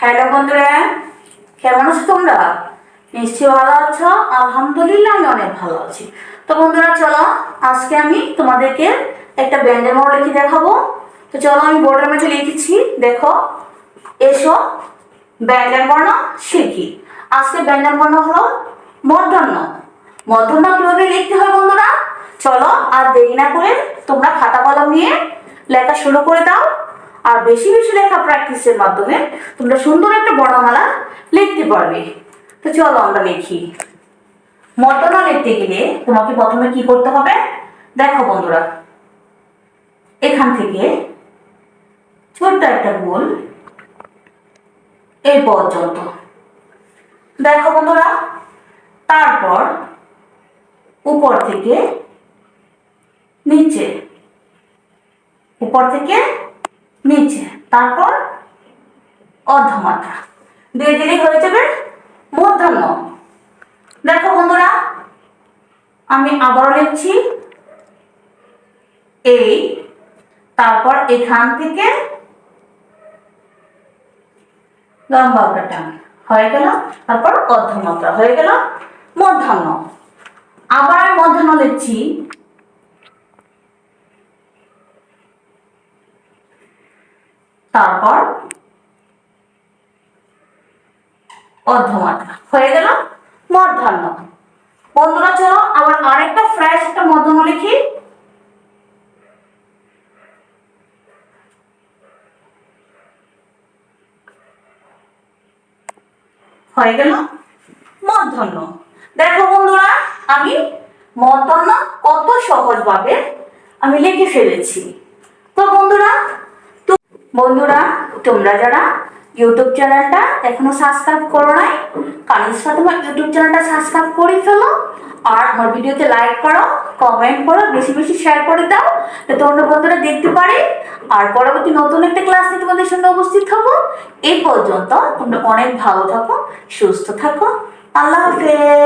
Hello বন্ধুরা, কেমন আছো তোমরা? নিশ্চয়ই ভালো আছো? আলহামদুলিল্লাহ আমি অনেক ভালো আছি। তো বন্ধুরা, চলো আজকে আমি তোমাদেরকে একটা ব্যঞ্জন বর্ণ লিখে দেখাবো। তো চলো আমি বোর্ডের মধ্যে লিখেছি, দেখো, এসো ব্যঞ্জন বর্ণ শিখি আজকে ব্যঞ্জন বর্ণ হলো মধ্যাহ্ন। মধ্যাহ্ন কীভাবে লিখতে হয় বন্ধুরা? চলো আর দেরি না করে তোমরা খাতা কলম নিয়ে লেখা শুরু করে দাও। আর বেশি বেশি লেখা প্র্যাকটিসের মাধ্যমে তোমরা সুন্দর একটা বর্ণমালা লিখতে পারবে। তো চলো আমরা লিখি। মধ্যাহ্ন লিখতে গেলে তোমাকে প্রথমে কি করতে হবে? দেখো বন্ধুরা, এখান থেকে ছোট্ট একটা গোল এই পর্যন্ত। দেখো বন্ধুরা, তারপর উপর থেকে নিচে, উপর থেকে নিচে, তারপর অর্ধমাত্রা। দিয়ে দিলেই হয়ে যাবে মধ্যাহ্ন। দেখো বন্ধুরা, আমি আবারও লিখছি এই তারপর এখান থেকে লম্বা টান হয়ে গেল, তারপর অর্ধমাত্রা হয়ে গেল মধ্যাহ্ন। আবার মধ্যাহ্ন লিখছি তারপর অর্ধমাত্রা হয়ে গেল মধ্যাহ্ন বন্ধুরা, চলো আবার আরেকটা ফ্রেশ একটা মধ্যাহ্ন লিখি। হয়ে গেল মধ্যাহ্ন দেখো বন্ধুরা, আমি মধ্যাহ্ন কত সহজভাবে আমি লিখে ফেলেছি। তো বন্ধুরা বন্ধুরা, তোমরা যারা ইউটিউব চ্যানেলটা এখনও সাবস্ক্রাইব করো নাই কানিষ্ঠা তোমার ইউটিউব চ্যানেলটা সাবস্ক্রাইব করে ফেলো, আর আমার ভিডিওতে লাইক করো কমেন্ট করো, বেশি বেশি শেয়ার করে দাও, যাতে অন্য বন্ধুরা দেখতে পারে। আর পরবর্তী নতুন একটা ক্লাসে তোমাদের সঙ্গে উপস্থিত হব। এই পর্যন্ত তোমরা অনেক ভালো থাকো, সুস্থ থাকো। আল্লাহ হাফেজ।